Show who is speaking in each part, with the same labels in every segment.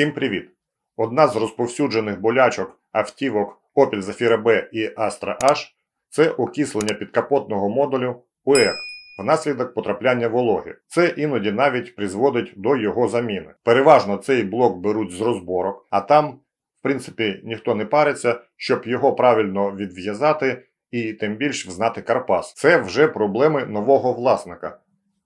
Speaker 1: Всім привіт! Одна з розповсюджених болячок автівок Opel Zafira B і Astra H це окислення підкапотного модулю УЕК внаслідок потрапляння вологи. Це іноді навіть призводить до його заміни. Переважно цей блок беруть з розборок, а там, в принципі, ніхто не париться, щоб його правильно відв'язати і тим більш взнати карпас. Це вже проблеми нового власника.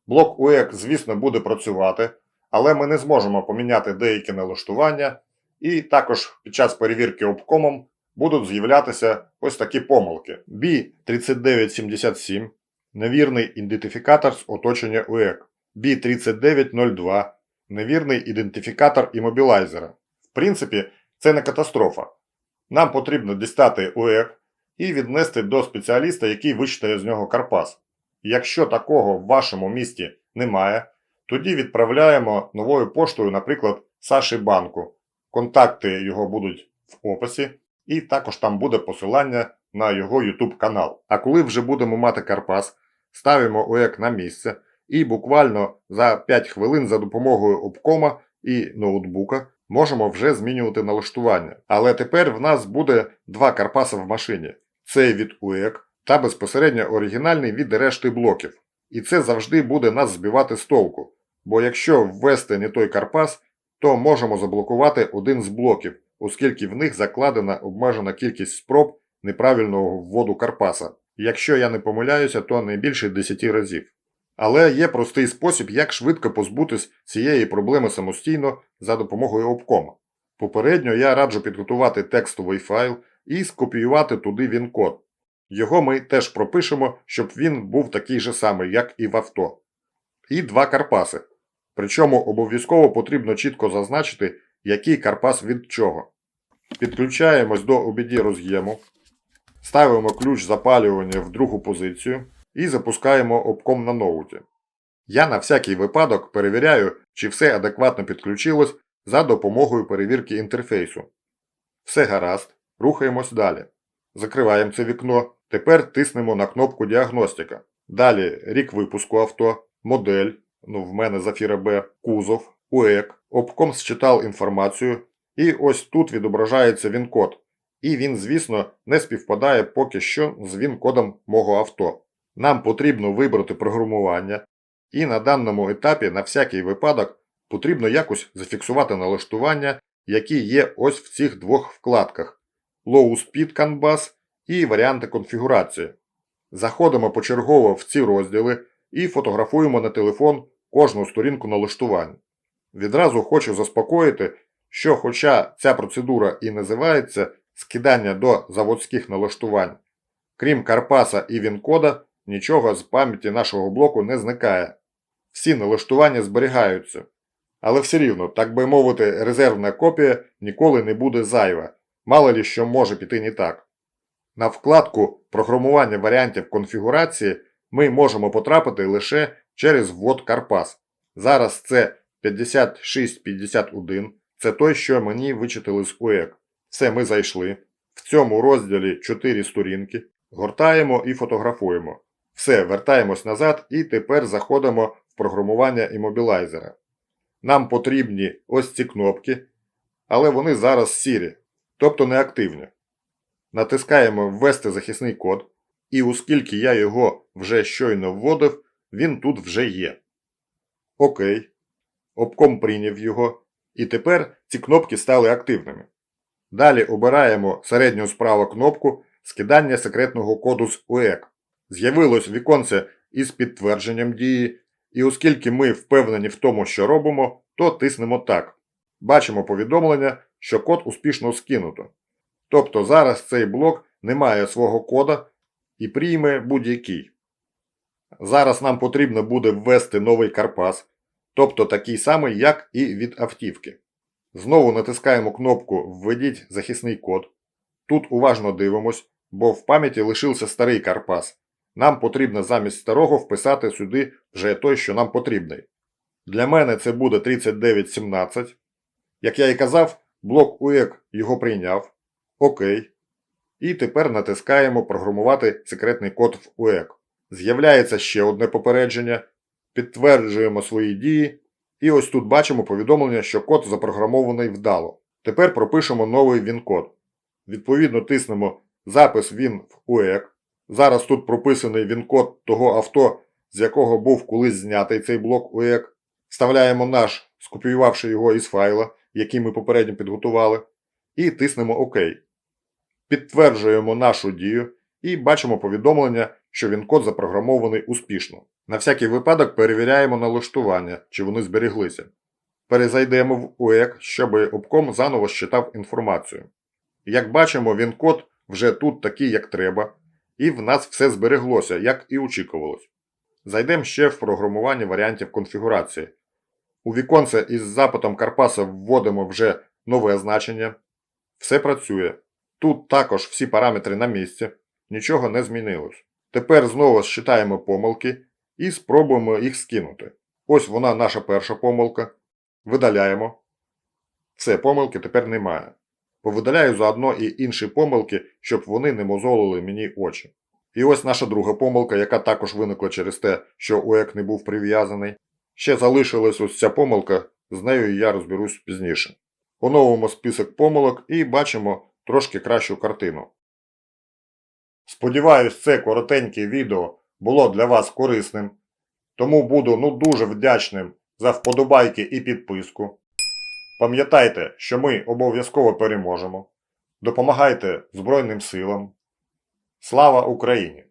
Speaker 1: Блок УЕК, звісно, буде працювати, але ми не зможемо поміняти деякі налаштування, і також під час перевірки обкомом будуть з'являтися ось такі помилки. B3977 невірний ідентифікатор з оточення УЕК. B3902 невірний ідентифікатор імобілайзера. В принципі, це не катастрофа. Нам потрібно дістати УЕК і віднести до спеціаліста, який вичитає з нього карпас. Якщо такого в вашому місті немає, тоді відправляємо новою поштою, наприклад, Саші Банку. Контакти його будуть в описі, і також там буде посилання на його YouTube канал. А коли вже будемо мати Карпас, ставимо ОЕК на місце і буквально за 5 хвилин за допомогою обкома і ноутбука можемо вже змінювати налаштування. Але тепер в нас буде два Карпаса в машині: цей від УЕК та безпосередньо оригінальний від решти блоків. І це завжди буде нас збивати з толку. Бо якщо ввести не той карпас, то можемо заблокувати один з блоків, оскільки в них закладена обмежена кількість спроб неправильного вводу карпаса. Якщо я не помиляюся, то не більше 10 разів. Але є простий спосіб, як швидко позбутись цієї проблеми самостійно за допомогою обкома. Попередньо я раджу підготувати текстовий файл і скопіювати туди він код. Його ми теж пропишемо, щоб він був такий же самий, як і в авто. І два карпаси. Причому обов'язково потрібно чітко зазначити, який карпас від чого. Підключаємось до OBD роз'єму, ставимо ключ запалювання в другу позицію і запускаємо обком на ноуті. Я на всякий випадок перевіряю, чи все адекватно підключилось за допомогою перевірки інтерфейсу. Все гаразд, рухаємось далі. Закриваємо це вікно. Тепер тиснемо на кнопку Діагностика. Далі рік випуску авто, модель, ну в мене Зафіра Б, кузов, УЕК, обком считав інформацію, і ось тут відображається він-код. І він, звісно, не співпадає поки що з він-кодом мого авто. Нам потрібно вибрати програмування, і на даному етапі, на всякий випадок, потрібно якось зафіксувати налаштування, які є ось в цих двох вкладках. Low Speed CAN і варіанти конфігурації. Заходимо почергово в ці розділи і фотографуємо на телефон кожну сторінку налаштувань. Відразу хочу заспокоїти, що хоча ця процедура і називається скидання до заводських налаштувань, крім Карпаса і Вінкода, нічого з пам'яті нашого блоку не зникає. Всі налаштування зберігаються. Але все рівно, так би мовити, резервна копія ніколи не буде зайва, мало ли що може піти не так. На вкладку Програмування варіантів конфігурації ми можемо потрапити лише через ввод Карпас. Зараз це 5651, це той, що мені вичитали з УЕК. Все, ми зайшли. В цьому розділі 4 сторінки. Гортаємо і фотографуємо. Все, вертаємось назад і тепер заходимо в програмування імобілайзера. Нам потрібні ось ці кнопки, але вони зараз сірі, тобто неактивні. Натискаємо Ввести захисний код, і оскільки я його вже щойно вводив, він тут вже є. Окей. Обком прийняв його. І тепер ці кнопки стали активними. Далі обираємо середню справа кнопку скидання секретного коду з УЕК. З'явилось віконце із підтвердженням дії, і оскільки ми впевнені в тому, що робимо, то тиснемо так. Бачимо повідомлення, що код успішно скинуто. Тобто зараз цей блок не має свого кода і прийме будь-який. Зараз нам потрібно буде ввести новий карпас, тобто такий самий, як і від автівки. Знову натискаємо кнопку Введіть захисний код. Тут уважно дивимось, бо в пам'яті лишився старий карпас. Нам потрібно замість старого вписати сюди вже той, що нам потрібний. Для мене це буде 3917. Як я і казав, блок УЕК його прийняв. Окей. І тепер натискаємо Програмувати секретний код в УЕК. З'являється ще одне попередження. Підтверджуємо свої дії І ось тут бачимо повідомлення, що код запрограмований вдало. Тепер пропишемо новий він-код. Відповідно, тиснемо запис він в УЕК. Зараз тут прописаний він-код того авто, з якого був колись знятий цей блок УЕК. Вставляємо наш, скопіювавши його із файла, який ми попередньо підготували, і тиснемо ОК. Підтверджуємо нашу дію і бачимо повідомлення, що він-код запрограмований успішно. На всякий випадок перевіряємо налаштування, чи вони зберіглися. Перезайдемо в УЕК, щоб обком заново считав інформацію. Як бачимо, він код вже тут такий, як треба, і в нас все збереглося, як і очікувалось. Зайдемо ще в програмування варіантів конфігурації. У віконце із запитом Карпаса вводимо вже нове значення. Все працює. Тут також всі параметри на місці, нічого не змінилось. Тепер знову считаємо помилки і спробуємо їх скинути. Ось вона наша перша помилка. Видаляємо. Все, помилки тепер немає. Повидаляю заодно і інші помилки, щоб вони не мозолили мені очі. І ось наша друга помилка, яка також виникла через те, що УЕК не був прив'язаний. Ще залишилась ось ця помилка, з нею я розберусь пізніше. Оновимо список помилок і бачимо трошки кращу картину. Сподіваюсь, це коротеньке відео було для вас корисним, тому буду ну дуже вдячним за вподобайки і підписку. Пам'ятайте, що ми обов'язково переможемо. Допомагайте Збройним силам. Слава Україні!